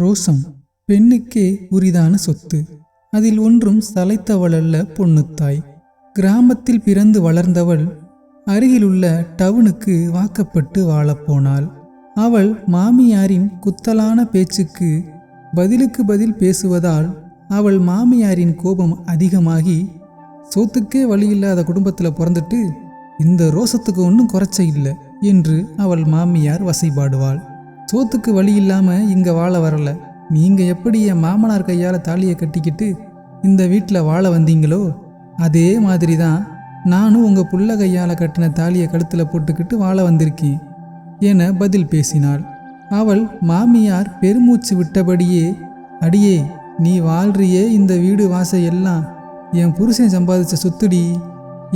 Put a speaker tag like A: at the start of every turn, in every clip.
A: ரோசம் பெண்ணுக்கே உரிதான சொத்து. அதில் ஒன்றும் சளைத்தவளல்ல பொண்ணுத்தாய். கிராமத்தில் பிறந்து வளர்ந்தவள் அருகிலுள்ள டவுனுக்கு வாக்கப்பட்டு வாழப்போனாள் அவள் மாமியாரின் குத்தலான பேச்சுக்கு பதிலுக்கு பதில் பேசுவதால் அவள் மாமியாரின் கோபம் அதிகமாகி சோத்துக்கே வழியில்லாத குடும்பத்தில் பிறந்துட்டு இந்த ரோசத்துக்கு ஒன்றும் குறைச்ச இல்லை என்று அவள் மாமியார் வசைபாடுவாள். சோத்துக்கு வழி இல்லாமல் இங்கே வாழ வரல. நீங்கள் எப்படி என் மாமனார் கையால் தாலியை கட்டிக்கிட்டு இந்த வீட்டில் வாழ வந்தீங்களோ அதே மாதிரி தான் நானும் உங்கள் புள்ள கையால் கட்டின தாலியை கழுத்தில் போட்டுக்கிட்டு வாழ வந்திருக்கேன் என பதில் பேசினாள். அவள் மாமியார் பெருமூச்சு விட்டபடியே அடியே நீ வாழ்றியே இந்த வீடு வாசை எல்லாம் என் புருஷன் சம்பாதிச்ச சொத்துடி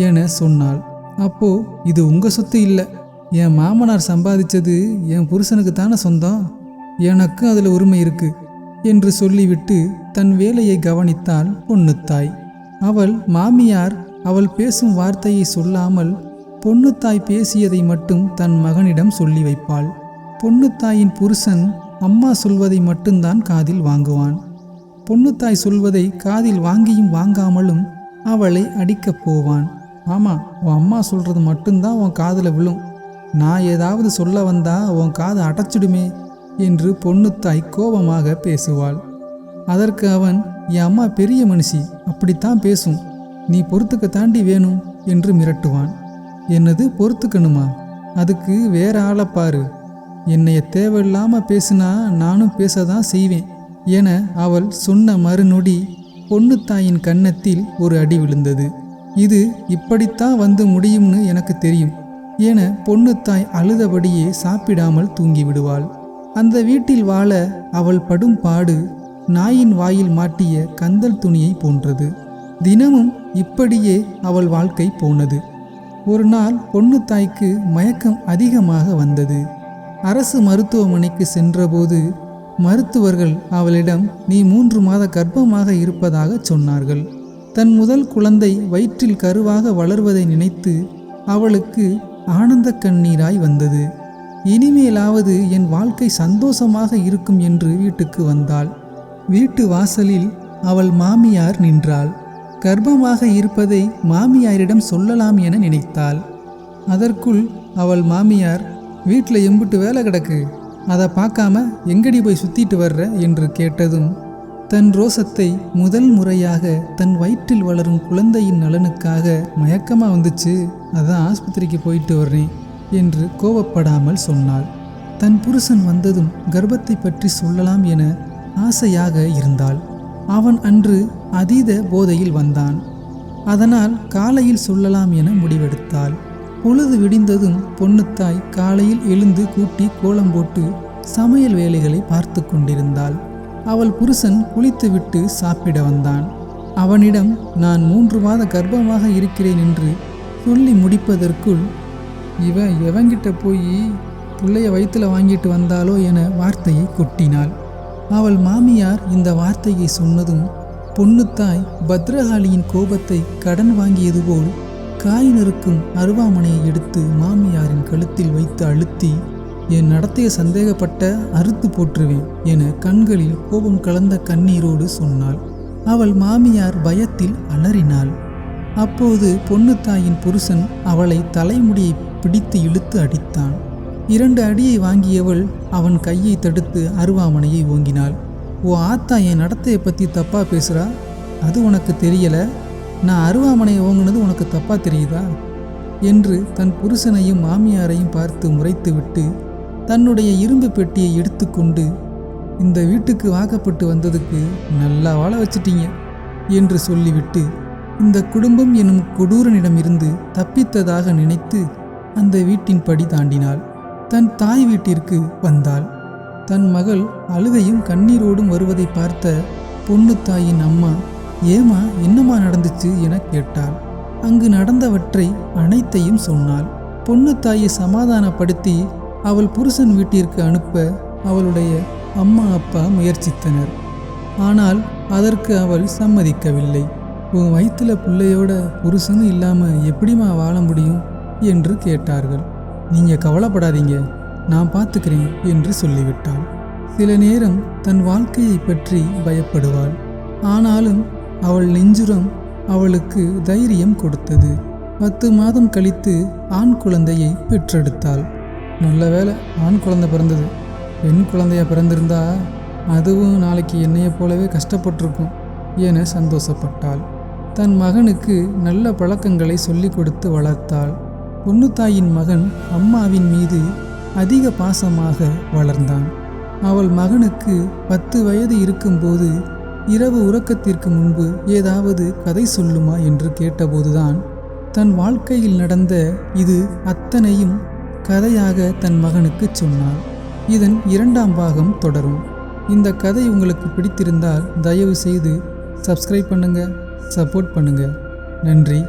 A: என சொன்னாள். அப்போ இது உங்கள் சொத்து இல்லை என் மாமனார் சம்பாதிச்சது என் புருஷனுக்கு தானே சொந்தம்? எனக்கும் அதில் உரிமை இருக்கு என்று சொல்லிவிட்டு தன் வேலையை கவனித்தாள் பொண்ணுத்தாய் அவள் மாமியார் அவள் பேசும் வார்த்தையை சொல்லாமல் பொண்ணுத்தாய் பேசியதை மட்டும் தன் மகனிடம் சொல்லி வைப்பாள். பொண்ணுத்தாயின் புருஷன் அம்மா சொல்வதை மட்டும்தான் காதில் வாங்குவான். பொண்ணுத்தாய் சொல்வதை காதில் வாங்கியும் வாங்காமலும் அவளை அடிக்கப் போவான். ஆமாம் உன் அம்மா சொல்றது மட்டும்தான் உன் காதில் விழும். நான் ஏதாவது சொல்ல வந்தா உன் காதை அடைச்சிடுமே என்று பொண்ணுத்தாய் கோபமாக பேசுவாள். அதற்கு அவன் என் அம்மா பெரிய மனுஷி அப்படித்தான் பேசும். நீ பொறுத்துக்க தாண்டி வேணும் என்று மிரட்டுவான். என்னது பொறுத்துக்கணுமா? அதுக்கு வேற ஆளை பாரு. என்னைய தேவையில்லாமல் பேசுனா நானும் பேசதான் செய்வேன் என அவள் சொன்ன மறுநொடி பொண்ணுத்தாயின் கன்னத்தில் ஒரு அடி விழுந்தது. இது இப்படித்தான் வந்து முடியும்னு எனக்கு தெரியும். என பொண்ணுத்தாய் அழுதபடியே சாப்பிடாமல் தூங்கிவிடுவாள். அந்த வீட்டில் வாழ அவள் படும் பாடு நாயின் வாயில் மாட்டிய கந்தல் துணியை போன்றது. தினமும் இப்படியே அவள் வாழ்க்கை போனது. ஒரு நாள் பொண்ணுத்தாய்க்கு மயக்கம் அதிகமாக வந்தது. அரசு மருத்துவமனைக்கு சென்றபோது மருத்துவர்கள் அவளிடம் நீ மூன்று மாத கர்ப்பமாக இருப்பதாக சொன்னார்கள். தன் முதல் குழந்தை வயிற்றில் கருவாக வளர்வதை நினைத்து அவளுக்கு ஆனந்த கண்ணீராய் வந்தது. இனிமேலாவது என் வாழ்க்கை சந்தோஷமாக இருக்கும் என்று வீட்டுக்கு வந்தாள். வீட்டு வாசலில் அவள் மாமியார் நின்றாள். கர்ப்பமாக இருப்பதை மாமியாரிடம் சொல்லலாம் என நினைத்தாள். அதற்குள் அவள் மாமியார் வீட்டில் எம்புட்டு வேலை கிடக்கு. அதை பார்க்காம எங்கடி போய் சுத்திட்டு வர்ற? என்று கேட்டதும் தன் ரோசத்தை முதல் முறையாக தன் வயிற்றில் வளரும் குழந்தையின் நலனுக்காக மயக்கமா வந்துச்சு. அதான் ஆஸ்பத்திரிக்கு போயிட்டு வர்றேன் என்று கோபப்படாமல் சொன்னாள். தன் புருஷன் வந்ததும் கர்ப்பத்தை பற்றி சொல்லலாம் என ஆசையாக இருந்தாள். அவன் அன்று அதீத போதையில் வந்தான். அதனால் காலையில் சொல்லலாம் என முடிவெடுத்தாள். பொழுது விடிந்ததும் பொண்ணுத்தாய் காலையில் எழுந்து கூட்டி கோலம் போட்டு சமையல் வேலைகளை பார்த்து கொண்டிருந்தாள். அவள் புருஷன் குளித்துவிட்டு சாப்பிட வந்தான். அவனிடம் நான் மூன்று மாத கர்ப்பமாக இருக்கிறேன் என்று சொல்லி முடிப்பதற்குள் இவன் எவங்கிட்ட போய் பிள்ளைய வயிற்றுல வாங்கிட்டு வந்தாளோ என வார்த்தையை கொட்டினாள். அவள் மாமியார் இந்த வார்த்தையை சொன்னதும் பொண்ணுத்தாய் பத்ரகாளியின் கோபத்தை கடன் வாங்கியது போல் காய் நறுக்கும் அருவாமனையை எடுத்து மாமியாரின் கழுத்தில் வைத்து அழுத்தி என் நடத்தைய சந்தேகப்பட்ட அறுத்து போற்றுவேன் என கண்களில் கோபம் கலந்த கண்ணீரோடு சொன்னாள். அவள் மாமியார் பயத்தில் அலறினாள். அப்போது பொண்ணுத்தாயின் புருஷன் அவளை தலைமுடியை பிடித்து இழுத்து அடித்தான். இரண்டு அடியை வாங்கியவள் அவன் கையை தடுத்து அருவாமனையை ஓங்கினாள். ஓ ஆத்தா என் நடத்தையை பற்றி தப்பாக பேசுகிறா அது உனக்கு தெரியல? நான் அருவாமனையை ஓங்கினது உனக்கு தப்பாக தெரியுதா? என்று தன் புருஷனையும் மாமியாரையும் பார்த்து முறைத்துவிட்டு தன்னுடைய இரும்பு பெட்டியை எடுத்துக்கொண்டு இந்த வீட்டுக்கு வாக்கப்பட்டு வந்ததுக்கு நல்லா வாழ வச்சிட்டீங்க என்று சொல்லிவிட்டு இந்த குடும்பம் எனும் கொடூரனிடமிருந்து தப்பித்ததாக நினைத்து அந்த வீட்டின் படி தாண்டினாள். தன் தாய் வீட்டிற்கு வந்தாள். தன் மகள் அழுகையும் கண்ணீரோடும் வருவதை பார்த்த பொண்ணு தாயின் அம்மா ஏமா என்னம்மா நடந்துச்சு? என கேட்டாள். அங்கு நடந்தவற்றை அனைத்தையும் சொன்னாள். பொண்ணு தாயை சமாதானப்படுத்தி அவள் புருஷன் வீட்டிற்கு அனுப்ப அவளுடைய அம்மா அப்பா முயற்சித்தனர். ஆனால் அதற்கு அவள் சம்மதிக்கவில்லை. உன் வயிற்றுல பிள்ளையோட புருஷனும் இல்லாமல் எப்படிம்மா வாழ முடியும்? என்று கேட்டார்கள். நீங்கள் கவலைப்படாதீங்க நான் பார்த்துக்கிறேன் என்று சொல்லிவிட்டாள். சில நேரம் தன் வாழ்க்கையை பற்றி பயப்படுவாள். ஆனாலும் அவள் நெஞ்சுரம் அவளுக்கு தைரியம் கொடுத்தது. பத்து மாதம் கழித்து ஆண் குழந்தையை பெற்றெடுத்தாள். நல்ல வேளை ஆண் குழந்தை பிறந்தது. பெண் குழந்தையாக பிறந்திருந்தா அதுவும் நாளைக்கு என்னையைப் போலவே கஷ்டப்பட்டிருக்கும் என சந்தோஷப்பட்டாள். தன் மகனுக்கு நல்ல பழக்கங்களை சொல்லிக் கொடுத்து வளர்த்தாள். பொண்ணுத்தாயின் மகன் அம்மாவின் மீது அதிக பாசமாக வளர்ந்தான். அவள் மகனுக்கு பத்து வயது இருக்கும்போது இரவு உறக்கத்திற்கு முன்பு ஏதாவது கதை சொல்லுமா என்று கேட்டபோதுதான் தன் வாழ்க்கையில் நடந்த இது அத்தனையும் கதையாக தன் மகனுக்கு சொன்னார் இதன் இரண்டாம் பாகம் தொடரும். இந்த கதை உங்களுக்கு பிடித்திருந்தால் தயவு செய்து சப்ஸ்கிரைப் பண்ணுங்கள் சப்போர்ட் பண்ணுங்கள் நன்றி.